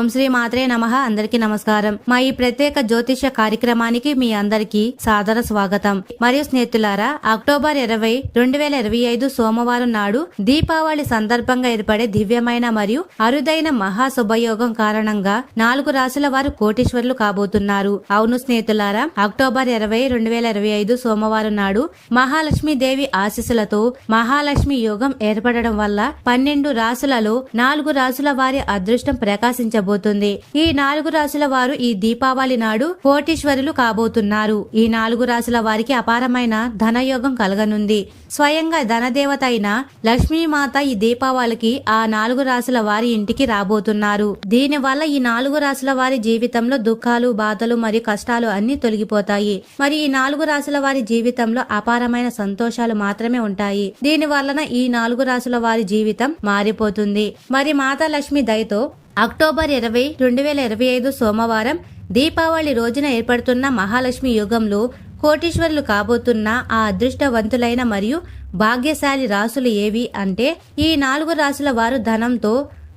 ఓం శ్రీ మాత్రే నమః. అందరికీ నమస్కారం. మా ఈ ప్రత్యేక జ్యోతిష కార్యక్రమానికి మీ అందరికీ సాదర స్వాగతం. మరియు స్నేహితులారా అక్టోబర్ ఇరవై రెండు వేల ఇరవై ఐదు సోమవారం నాడు దీపావళి సందర్భంగా ఏర్పడే దివ్యమైన మరియు అరుదైన మహాశుభయోగం కారణంగా నాలుగు రాశుల వారు కోటీశ్వరులు కాబోతున్నారు. అవును స్నేహితులారా అక్టోబర్ ఇరవై రెండు వేల ఇరవై ఐదు సోమవారం నాడు మహాలక్ష్మి దేవి ఆశీస్సులతో మహాలక్ష్మి యోగం ఏర్పడడం వల్ల పన్నెండు రాశులలో నాలుగు రాశుల వారి అదృష్టం ప్రకాశించబోతుంది ఈ నాలుగు రాశుల వారు ఈ దీపావళి నాడు కోటీశ్వరులు కాబోతున్నారు. ఈ నాలుగు రాశుల వారికి అపారమైన ధనయోగం కలగనుంది. స్వయంగా ధనదేవత అయిన లక్ష్మీమాత ఈ దీపావళికి ఆ నాలుగు రాశుల వారి ఇంటికి రాబోతున్నారు. దీని వల్ల ఈ నాలుగు రాశుల వారి జీవితంలో దుఃఖాలు బాధలు మరియు కష్టాలు అన్ని తొలగిపోతాయి. మరి ఈ నాలుగు రాశుల వారి జీవితంలో అపారమైన సంతోషాలు మాత్రమే ఉంటాయి. దీని వలన ఈ నాలుగు రాశుల వారి జీవితం మారిపోతుంది. మరి మాతా లక్ష్మి దయతో అక్టోబర్ ఇరవై రెండు వేల ఇరవై ఐదు సోమవారం దీపావళి రోజున ఏర్పడుతున్న మహాలక్ష్మి యుగంలో కోటీశ్వరులు కాబోతున్న ఆ అదృష్టవంతులైన మరియు భాగ్యశాలి రాసులు ఏవి అంటే ఈ నాలుగు రాసుల వారు ధనంతో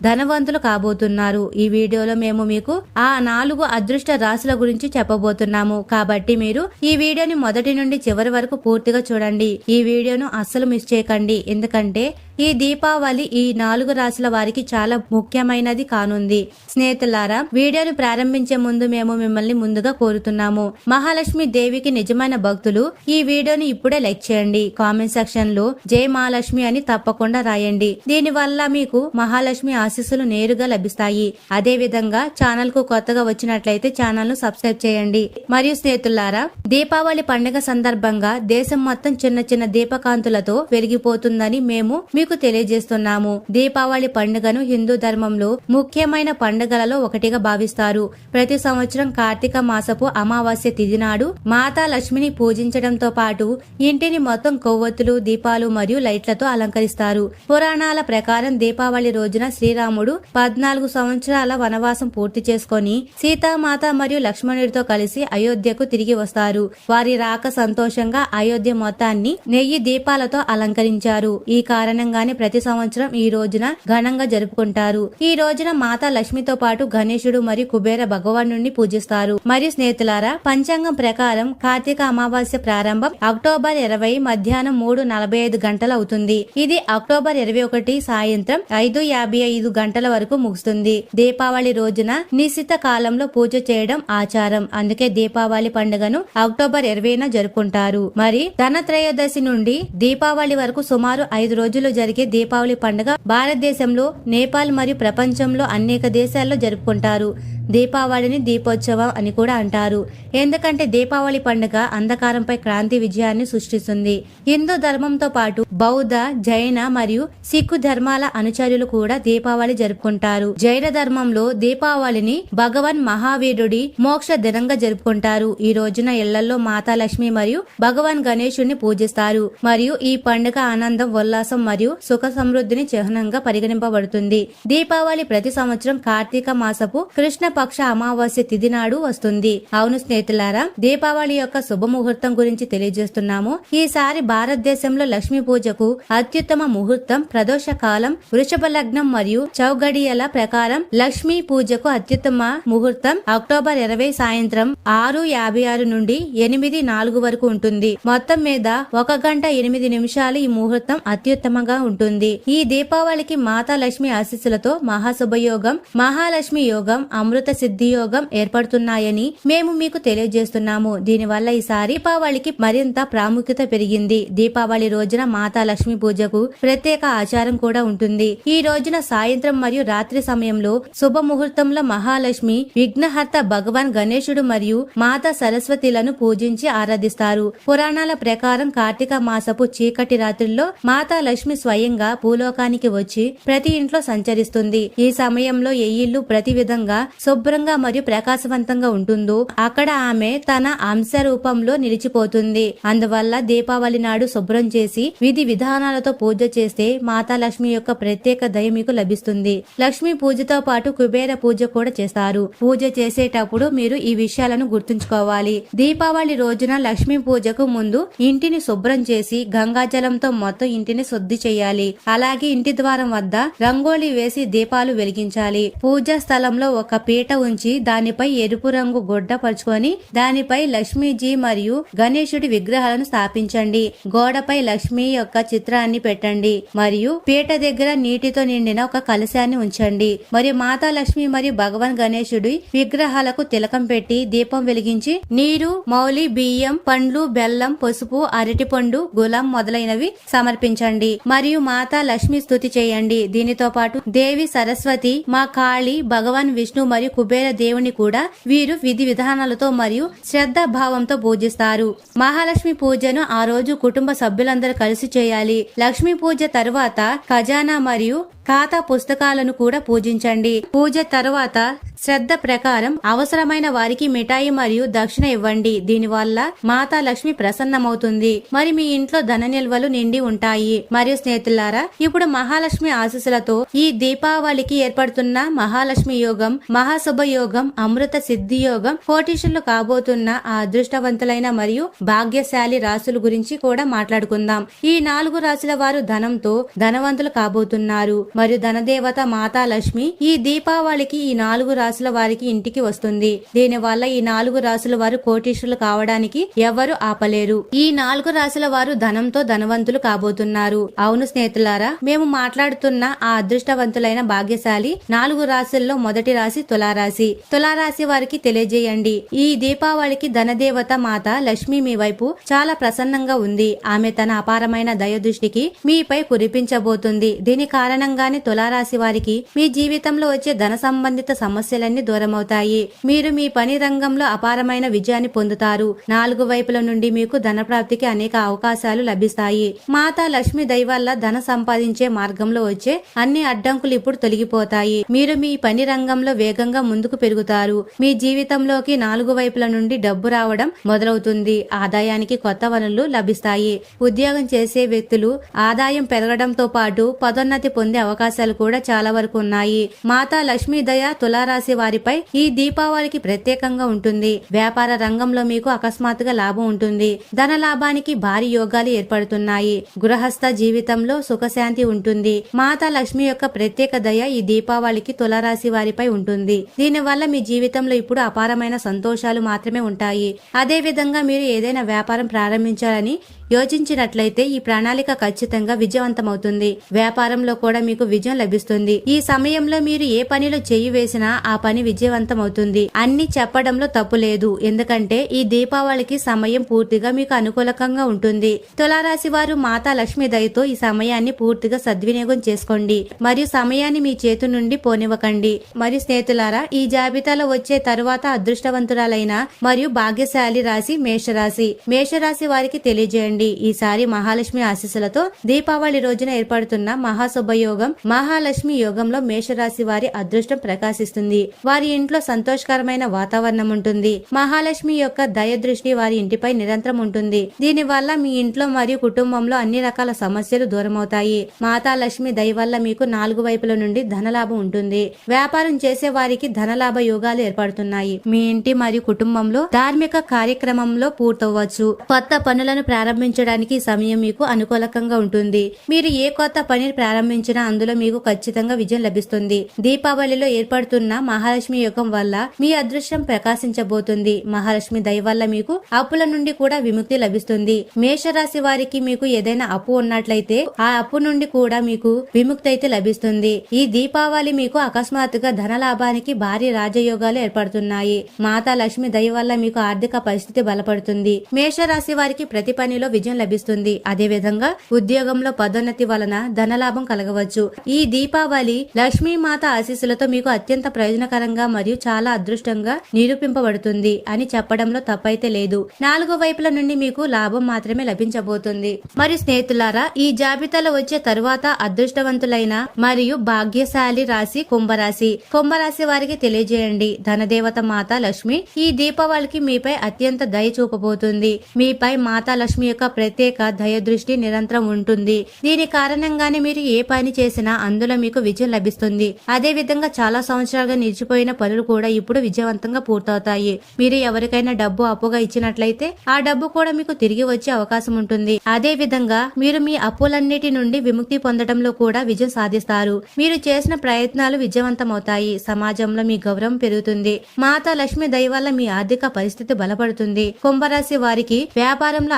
ధనవంతులు కాబోతున్నారు. ఈ వీడియోలో మేము మీకు ఆ నాలుగు అదృష్ట రాశుల గురించి చెప్పబోతున్నాము. కాబట్టి మీరు ఈ వీడియోని మొదటి నుండి చివరి వరకు పూర్తిగా చూడండి. ఈ వీడియోను అస్సలు మిస్ చేయకండి. ఎందుకంటే ఈ దీపావళి ఈ నాలుగు రాశుల వారికి చాలా ముఖ్యమైనది కానుంది. స్నేహితులారా వీడియోను ప్రారంభించే ముందు మేము మిమ్మల్ని ముందుగా కోరుతున్నాము. మహాలక్ష్మి దేవికి నిజమైన భక్తులు ఈ వీడియోని ఇప్పుడే లైక్ చేయండి. కామెంట్ సెక్షన్లో జై మహాలక్ష్మి అని తప్పకుండా రాయండి. దీని వల్ల మీకు మహాలక్ష్మి ఆశీస్సులు నేరుగా లభిస్తాయి. అదే విధంగా ఛానల్కు కొత్తగా వచ్చినట్లయితే ఛానల్ను సబ్స్క్రైబ్ చేయండి. మరియు స్నేహితులారా దీపావళి పండుగ సందర్భంగా దేశం మొత్తం చిన్న చిన్న దీపకాంతులతో వెలిగిపోతుందని మేము మీకు తెలియజేస్తున్నాము. దీపావళి పండుగను హిందూ ధర్మంలో ముఖ్యమైన పండుగలలో ఒకటిగా భావిస్తారు. ప్రతి సంవత్సరం కార్తీక మాసపు అమావాస్య తిథి నాడు మాతా లక్ష్మిని పూజించడంతో పాటు ఇంటిని మొత్తం కొవ్వొత్తులు దీపాలు మరియు లైట్లతో అలంకరిస్తారు. పురాణాల ప్రకారం దీపావళి రోజున శ్రీరాముడు పద్నాలుగు సంవత్సరాల వనవాసం పూర్తి చేసుకొని సీతామాత మరియు లక్ష్మణుడితో కలిసి అయోధ్యకు తిరిగి వస్తారు. వారి రాక సంతోషంగా అయోధ్య మొత్తాన్ని నెయ్యి దీపాలతో అలంకరించారు. ఈ కారణంగా కారణంగానే ప్రతి సంవత్సరం ఈ రోజున ఘనంగా జరుపుకుంటారు. ఈ రోజున మాతా లక్ష్మితో పాటు గణేశుడు మరియు కుబేర భగవాను పూజిస్తారు. మరియు స్నేహితులారా పంచాంగం ప్రకారం కార్తీక అమావాస్య ప్రారంభం అక్టోబర్ ఇరవై మధ్యాహ్నం మూడు నలభై ఐదు గంటలు అవుతుంది. ఇది అక్టోబర్ ఇరవై ఒకటి సాయంత్రం ఐదు యాభై ఐదు గంటల వరకు ముగుస్తుంది. దీపావళి రోజున నిశ్చిత కాలంలో పూజ చేయడం ఆచారం. అందుకే దీపావళి పండుగను అక్టోబర్ ఇరవైన జరుపుకుంటారు. మరి ధనత్రయోదశి నుండి దీపావళి వరకు సుమారు ఐదు రోజులు జరిగే దీపావళి పండుగ భారతదేశంలో నేపాల్ మరియు ప్రపంచంలో అనేక దేశాల్లో జరుపుకుంటారు. దీపావళిని దీపోత్సవం అని కూడా అంటారు. ఎందుకంటే దీపావళి పండుగ అంధకారంపై క్రాంతి విజయాన్ని సృష్టిస్తుంది. హిందూ ధర్మంతో పాటు బౌద్ధ జైన మరియు సిక్కు ధర్మాల అనుచరులు కూడా దీపావళి జరుపుకుంటారు. జైన ధర్మంలో దీపావళిని భగవాన్ మహావీరుడి మోక్ష దినంగా జరుపుకుంటారు. ఈ రోజున ఇళ్ళలో మాతా లక్ష్మి మరియు భగవాన్ గణేశుడిని పూజిస్తారు. మరియు ఈ పండుగ ఆనందం ఉల్లాసం మరియు సుఖ సమృద్ధిని చిహ్నంగా పరిగణింపబడుతుంది. దీపావళి ప్రతి సంవత్సరం కార్తీక మాసపు కృష్ణ పక్ష అమావాస్య తిథి నాడు వస్తుంది. అవును స్నేహితులారా దీపావళి యొక్క శుభముహూర్తం గురించి తెలియజేస్తున్నాము. ఈసారి భారతదేశంలో లక్ష్మీ పూజకు అత్యుత్తమ ముహూర్తం ప్రదోష కాలం వృషభ లగ్నం మరియు చౌగడియల ప్రకారం లక్ష్మీ పూజకు అత్యుత్తమ ముహూర్తం అక్టోబర్ ఇరవై సాయంత్రం ఆరు యాభై ఆరు నుండి ఎనిమిది నాలుగు వరకు ఉంటుంది. మొత్తం మీద ఒక గంట ఎనిమిది నిమిషాలు ఈ ముహూర్తం అత్యుత్తమంగా ఉంటుంది. ఈ దీపావళికి మాతా లక్ష్మి ఆశీస్సులతో మహాశుభయోగం మహాలక్ష్మి యోగం అమృత సిద్ధి యోగం ఏర్పడుతున్నాయని మేము మీకు తెలియజేస్తున్నాము. దీనివల్ల ఈసారి దీపావళికి మరింత ప్రాముఖ్యత పెరిగింది. దీపావళి రోజున మాతా లక్ష్మి పూజకు ప్రత్యేక ఆచారం కూడా ఉంటుంది. ఈ రోజున సాయంత్రం మరియు రాత్రి సమయంలో శుభ ముహూర్తంలో మహాలక్ష్మి విఘ్నహర్త భగవాన్ గణేశుడు మరియు మాతా సరస్వతిలను పూజించి ఆరాధిస్తారు. పురాణాల ప్రకారం కార్తీక మాసపు చీకటి రాత్రుల్లో మాతా లక్ష్మి స్వయంగా భూలోకానికి వచ్చి ప్రతి ఇంట్లో సంచరిస్తుంది. ఈ సమయంలో ఏ ఇల్లు ప్రతి విధంగా శుభ్రంగా మరియు ప్రకాశవంతంగా ఉంటుందో అక్కడ ఆమె తన అంశ రూపంలో నిలిచిపోతుంది. అందువల్ల దీపావళి నాడు శుభ్రం చేసి విధి విధానాలతో పూజ చేస్తే మాతా లక్ష్మి యొక్క ప్రత్యేక దయ మీకు లభిస్తుంది. లక్ష్మీ పూజతో పాటు కుబేర పూజ కూడా చేస్తారు. పూజ చేసేటప్పుడు మీరు ఈ విషయాలను గుర్తుంచుకోవాలి. దీపావళి రోజున లక్ష్మీ పూజకు ముందు ఇంటిని శుభ్రం చేసి గంగాజలంతో మొత్తం ఇంటిని శుద్ధి చేయాలి. అలాగే ఇంటి ద్వారం వద్ద రంగోలి వేసి దీపాలు వెలిగించాలి. పూజా స్థలంలో ఒక పీట ఉంచి దానిపై ఎరుపు రంగు గుడ్డ పరుచుకొని దానిపై లక్ష్మీజీ మరియు గణేశుడి విగ్రహాలను స్థాపించండి. గోడపై లక్ష్మి యొక్క చిత్రాన్ని పెట్టండి మరియు పీట దగ్గర నీటితో నిండిన ఒక కలశాన్ని ఉంచండి. మరియు మాతా లక్ష్మి మరియు భగవాన్ గణేశుడి విగ్రహాలకు తిలకం పెట్టి దీపం వెలిగించి నీరు మౌలి బియ్యం పండ్లు బెల్లం పసుపు అరటిపండు గులం మొదలైనవి సమర్పించండి. మరియు మాతా లక్ష్మి స్థుతి చేయండి. దీనితో పాటు దేవి సరస్వతి మా కాళి భగవాన్ విష్ణు మరియు కుబేర దేవుని కూడా వీరు విధి విధానాలతో మరియు శ్రద్ధ భావంతో పూజిస్తారు. మహాలక్ష్మి పూజను ఆ రోజు కుటుంబ సభ్యులందరూ కలిసి చేయాలి. లక్ష్మీ పూజ తర్వాత ఖజానా మరియు ఖాతా పుస్తకాలను కూడా పూజించండి. పూజ తరువాత శ్రద్ధ ప్రకారం అవసరమైన వారికి మిఠాయి మరియు దక్షిణ ఇవ్వండి. దీనివల్ల మాతా లక్ష్మి ప్రసన్నమవుతుంది. మరి మీ ఇంట్లో ధన నిల్వలు నిండి ఉంటాయి. మరియు స్నేహితులారా ఇప్పుడు మహాలక్ష్మి ఆశీస్సులతో ఈ దీపావళికి ఏర్పడుతున్న మహాలక్ష్మి యోగం మహాశుభ యోగం అమృత సిద్ధి యోగం కోటీశ్వరులు కాబోతున్న ఆ అదృష్టవంతులైన మరియు భాగ్యశాలి రాసుల గురించి కూడా మాట్లాడుకుందాం. ఈ నాలుగు రాశుల వారు ధనంతో ధనవంతులు కాబోతున్నారు. మరియు ధనదేవత మాతా లక్ష్మి ఈ దీపావళికి ఈ నాలుగు రాశుల వారికి ఇంటికి వస్తుంది. దీని వల్ల ఈ నాలుగు రాసుల వారు కోటీశ్వరులు కావడానికి ఎవరు ఆపలేరు. ఈ నాలుగు రాశుల వారు ధనంతో ధనవంతులు కాబోతున్నారు. అవును స్నేహితులారా మేము మాట్లాడుతున్న ఆ అదృష్టవంతులైన భాగ్యశాలి నాలుగు రాశుల్లో మొదటి రాశి తులారాశి. తులారాశి వారికి తెలియజేయండి. ఈ దీపావళికి ధనదేవత మాత లక్ష్మి మీ వైపు చాలా ప్రసన్నంగా ఉంది. ఆమె తన అపారమైన దయదృష్టికి మీపై కురిపించబోతుంది. దీని కారణంగా కానీ తులారాశి వారికి మీ జీవితంలో వచ్చే ధన సంబంధిత సమస్యలన్నీ దూరమవుతాయి. మీరు మీ పని రంగంలో అపారమైన విజయాన్ని పొందుతారు. నాలుగు వైపుల నుండి మీకు ధన ప్రాప్తికి అనేక అవకాశాలు లభిస్తాయి. మాతా లక్ష్మి దైవల్ల ధన సంపాదించే మార్గంలో వచ్చే అన్ని అడ్డంకులు ఇప్పుడు తొలగిపోతాయి. మీరు మీ పని రంగంలో వేగంగా ముందుకు పెరుగుతారు. మీ జీవితంలోకి నాలుగు వైపుల నుండి డబ్బు రావడం మొదలవుతుంది. ఆదాయానికి కొత్త వనరులు లభిస్తాయి. ఉద్యోగం చేసే వ్యక్తులు ఆదాయం పెరగడంతో పాటు పదోన్నతి పొందే అవకాశం అవకాశాలు కూడా చాలా వరకు ఉన్నాయి. మాతా లక్ష్మీ దయ తులారాశి వారిపై ఈ దీపావళికి ప్రత్యేకంగా ఉంటుంది. వ్యాపార రంగంలో మీకు అకస్మాత్తుగా లాభం ఉంటుంది. ధన లాభానికి భారీ యోగాలు ఏర్పడుతున్నాయి. గృహస్థ జీవితంలో సుఖశాంతి ఉంటుంది. మాతా లక్ష్మి యొక్క ప్రత్యేక దయ ఈ దీపావళికి తులారాశి వారిపై ఉంటుంది. దీనివల్ల మీ జీవితంలో ఇప్పుడు అపారమైన సంతోషాలు మాత్రమే ఉంటాయి. అదే విధంగా మీరు ఏదైనా వ్యాపారం ప్రారంభించాలని యోచించినట్లయితే ఈ ప్రణాళిక ఖచ్చితంగా విజయవంతమవుతుంది. వ్యాపారంలో కూడా మీకు విజయం లభిస్తుంది. ఈ సమయంలో మీరు ఏ పనిలో చేయి వేసినా ఆ పని విజయవంతమవుతుంది. అన్ని చెప్పడంలో తప్పు లేదు. ఎందుకంటే ఈ దీపావళికి సమయం పూర్తిగా మీకు అనుకూలకంగా ఉంటుంది. తులారాశి వారు మాతా లక్ష్మి దయతో ఈ సమయాన్ని పూర్తిగా సద్వినియోగం చేసుకోండి. మరియు సమయాన్ని మీ చేతు నుండి పోనివ్వకండి. మరియు స్నేహితులారా ఈ జాబితాలో వచ్చే తరువాత అదృష్టవంతురాలైన మరియు భాగ్యశాలి రాశి మేషరాశి. మేషరాశి వారికి తెలియజేయండి. ఈసారి మహాలక్ష్మి ఆశీస్సులతో దీపావళి రోజున ఏర్పడుతున్న మహాశుభయోగం మహాలక్ష్మి యోగంలో మేషరాశి వారి అదృష్టం ప్రకాశిస్తుంది. వారి ఇంట్లో సంతోషకరమైన వాతావరణం ఉంటుంది. మహాలక్ష్మి యొక్క దయ దృష్టి వారి ఇంటిపై నిరంతరం ఉంటుంది. దీని వల్ల మీ ఇంట్లో మరియు కుటుంబంలో అన్ని రకాల సమస్యలు దూరమవుతాయి. మాతా లక్ష్మి దయ వల్ల మీకు నాలుగు వైపుల నుండి ధనలాభం ఉంటుంది. వ్యాపారం చేసే వారికి ధనలాభ యోగాలు ఏర్పడుతున్నాయి. మీ ఇంటి మరియు కుటుంబంలో ధార్మిక కార్యక్రమంలో పూర్తవచ్చు కొత్త పనులను ప్రారంభించడానికి సమయం మీకు అనుకూలకంగా ఉంటుంది. మీరు ఏ కొత్త పని ప్రారంభించినా అందులో మీకు ఖచ్చితంగా విజయం లభిస్తుంది. దీపావళిలో ఏర్పడుతున్న మహాలక్ష్మి యోగం వల్ల మీ అదృష్టం ప్రకాశించబోతుంది. మహాలక్ష్మి దయ వల్ల మీకు అప్పుల నుండి కూడా విముక్తి లభిస్తుంది. మేషరాశి వారికి మీకు ఏదైనా అప్పు ఉన్నట్లయితే ఆ అప్పు నుండి కూడా మీకు విముక్తి అయితే లభిస్తుంది. ఈ దీపావళి మీకు అకస్మాత్తుగా ధన లాభానికి భారీ రాజయోగాలు ఏర్పడుతున్నాయి. మాతా లక్ష్మి దయ వల్ల మీకు ఆర్థిక పరిస్థితి బలపడుతుంది. మేషరాశి వారికి ప్రతి పనిలో విజయం లభిస్తుంది. అదే విధంగా ఉద్యోగంలో పదోన్నతి వలన ధనలాభం కలగవచ్చు. ఈ దీపావళి లక్ష్మీమాత ఆశీస్సులతో మీకు అత్యంత ప్రయోజనకరంగా మరియు చాలా అదృష్టంగా నిరూపింపబడుతుంది అని చెప్పడంలో తప్పైతే లేదు. నాలుగో వైపుల నుండి మీకు లాభం మాత్రమే లభించబోతుంది. మరి స్నేహితులారా ఈ జాబితాలో వచ్చే తరువాత అదృష్టవంతులైన మరియు భాగ్యశాలి రాశి కుంభరాశి. కుంభరాశి వారికి తెలియజేయండి. ధనదేవత మాత లక్ష్మి ఈ దీపావళికి మీపై అత్యంత దయ చూపబోతుంది. మీపై మాతా లక్ష్మి యొక్క యొక్క ప్రత్యేక దయదృష్టి నిరంతరం ఉంటుంది. దీని కారణంగానే మీరు ఏ పని చేసినా అందులో మీకు విజయం లభిస్తుంది. అదే విధంగా చాలా సంవత్సరాలుగా నిలిచిపోయిన పనులు కూడా ఇప్పుడు విజయవంతంగా పూర్తవుతాయి. మీరు ఎవరికైనా డబ్బు అప్పుగా ఇచ్చినట్లయితే ఆ డబ్బు కూడా మీకు తిరిగి వచ్చే అవకాశం ఉంటుంది. అదే విధంగా మీరు మీ అప్పులన్నిటి నుండి విముక్తి పొందడంలో కూడా విజయం సాధిస్తారు. మీరు చేసిన ప్రయత్నాలు విజయవంతమవుతాయి. సమాజంలో మీ గౌరవం పెరుగుతుంది. మాతా లక్ష్మి దయ వల్ల మీ ఆర్థిక పరిస్థితి బలపడుతుంది. కుంభరాశి వారికి వ్యాపారంలో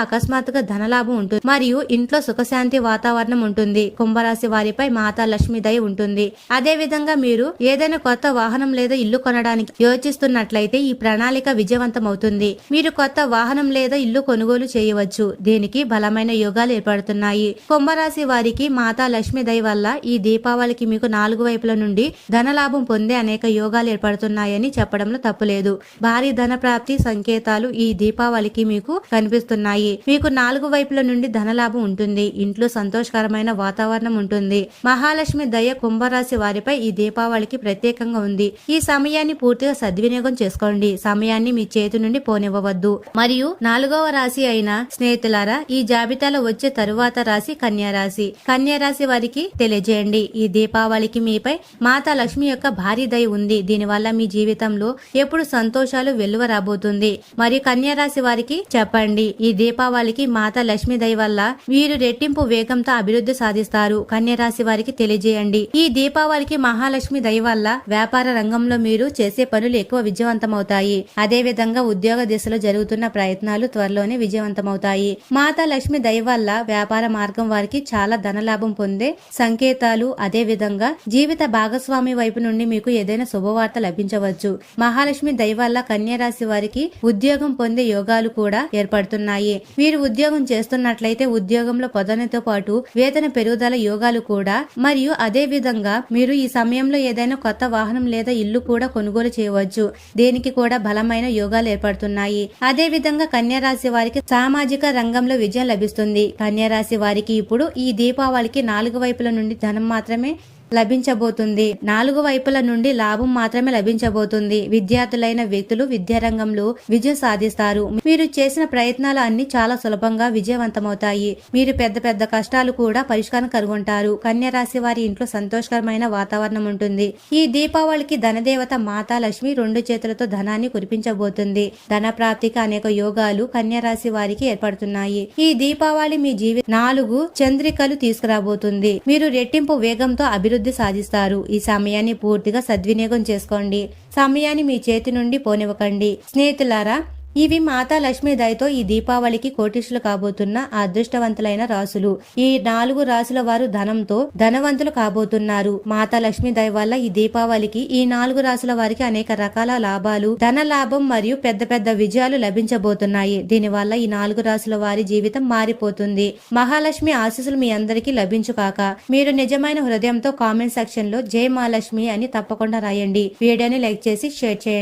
అకస్మాత్తుగా ధనలాభం ఉంటుంది. మరియు ఇంట్లో సుఖశాంతి వాతావరణం ఉంటుంది. కుంభరాశి వారిపై మాతా లక్ష్మి దయ ఉంటుంది. అదే విధంగా మీరు ఏదైనా కొత్త వాహనం లేదా ఇల్లు కొనడానికి యోచిస్తున్నట్లయితే ఈ ప్రణాళిక విజయవంతమవుతుంది. మీరు కొత్త వాహనం లేదా ఇల్లు కొనుగోలు చేయవచ్చు. దీనికి బలమైన యోగాలు ఏర్పడుతున్నాయి. కుంభరాశి వారికి మాతా లక్ష్మి దయ వల్ల ఈ దీపావళికి మీకు నాలుగు వైపుల నుండి ధనలాభం పొందే అనేక యోగాలు ఏర్పడుతున్నాయని చెప్పడంలో తప్పులేదు. భారీ ధన ప్రాప్తి సంకేతాలు ఈ దీపావళికి మీకు కనిపిస్తున్నాయి. మీకు నాలుగు వైపుల నుండి ధనలాభం ఉంటుంది. ఇంట్లో సంతోషకరమైన వాతావరణం ఉంటుంది. మహాలక్ష్మి దయ కుంభరాశి వారిపై ఈ దీపావళికి ప్రత్యేకంగా ఉంది. ఈ సమయాన్ని పూర్తిగా సద్వినియోగం చేసుకోండి. సమయాన్ని మీ చేతి నుండి పోనివ్వవద్దు. మరియు నాలుగవ రాశి అయిన స్నేహితులారా ఈ జాబితాలో వచ్చే తరువాత రాశి కన్యారాశి కన్యారాశి వారికి తెలియజేయండి. ఈ దీపావళికి మీపై మాతా లక్ష్మి యొక్క భారీ దయ ఉంది. దీనివల్ల మీ జీవితంలో ఎప్పుడు సంతోషాలు వెలువ రాబోతుంది మరియు కన్యారాశి వారికి చెప్పండి. ఈ దీపావళికి మాత లక్ష్మి దయ వల్ల వీరు రెట్టింపు వేగంతో అభివృద్ధి సాధిస్తారు. కన్యరాశి వారికి తెలియజేయండి. ఈ దీపావళికి మహాలక్ష్మి దయ వల్ల వ్యాపార రంగంలో మీరు చేసే పనులు ఎక్కువ విజయవంతమవుతాయి. అదే విధంగా ఉద్యోగ దిశలో జరుగుతున్న ప్రయత్నాలు త్వరలోనే విజయవంతమవుతాయి. మాతా లక్ష్మి దయ వల్ల వ్యాపార మార్గం వారికి చాలా ధనలాభం పొందే సంకేతాలు అదే విధంగా జీవిత భాగస్వామి వైపు నుండి మీకు ఏదైనా శుభవార్త లభించవచ్చు. మహాలక్ష్మి దయ వల్ల కన్యరాశి వారికి ఉద్యోగం పొందే యోగాలు కూడా ఏర్పడుతున్నాయి. వీరు ఉద్యోగ ఉద్యోగం చేస్తున్నట్లయితే ఉద్యోగంలో పదోన్నతితో పాటు వేతన పెరుగుదల యోగాలు కూడా. మరియు అదే విధంగా మీరు ఈ సమయంలో ఏదైనా కొత్త వాహనం లేదా ఇల్లు కూడా కొనుగోలు చేయవచ్చు. దేనికి కూడా బలమైన యోగాలు ఏర్పడుతున్నాయి. అదే విధంగా కన్యారాశి వారికి సామాజిక రంగంలో విజయం లభిస్తుంది. కన్యారాశి వారికి ఇప్పుడు ఈ దీపావళికి నాలుగు వైపుల నుండి ధనం మాత్రమే లభించబోతుంది. నాలుగు వైపుల నుండి లాభం మాత్రమే లభించబోతుంది. విద్యార్థులైన వ్యక్తులు విద్యారంగంలో విజయం సాధిస్తారు. మీరు చేసిన ప్రయత్నాలు అన్ని చాలా సులభంగా విజయవంతమవుతాయి. మీరు పెద్ద పెద్ద కష్టాలు కూడా పరిష్కారం కనుగొంటారు. కన్యా రాశి వారి ఇంట్లో సంతోషకరమైన వాతావరణం ఉంటుంది. ఈ దీపావళికి ధనదేవత మాతా లక్ష్మి రెండు చేతులతో ధనాన్ని కురిపించబోతుంది. ధన ప్రాప్తికి అనేక యోగాలు కన్యా రాశి వారికి ఏర్పడుతున్నాయి. ఈ దీపావళి మీ జీవి నాలుగు చంద్రికలు తీసుకురాబోతుంది. మీరు రెట్టింపు వేగంతో అభివృద్ధి సాధిస్తారు. ఈ సమయాన్ని పూర్తిగా సద్వినియోగం చేసుకోండి. సమయాన్ని మీ చేతి నుండి పోనివ్వకండి. స్నేహితులారా ఇవి మాతా లక్ష్మీ దయతో ఈ దీపావళికి కోటిష్లు కాబోతున్న అదృష్టవంతులైన రాసులు. ఈ నాలుగు రాసుల వారు ధనంతో ధనవంతులు కాబోతున్నారు. మాతా లక్ష్మీ దయ వల్ల ఈ దీపావళికి ఈ నాలుగు రాసుల వారికి అనేక రకాల లాభాలు ధన లాభం మరియు పెద్ద పెద్ద విజయాలు లభించబోతున్నాయి. దీనివల్ల ఈ నాలుగు రాసుల వారి జీవితం మారిపోతుంది. మహాలక్ష్మి ఆశీస్సులు మీ అందరికీ లభించుకాక మీరు నిజమైన హృదయంతో కామెంట్ సెక్షన్లో జై మహాలక్ష్మి అని తప్పకుండా రాయండి. వీడియోని లైక్ చేసి షేర్ చేయండి.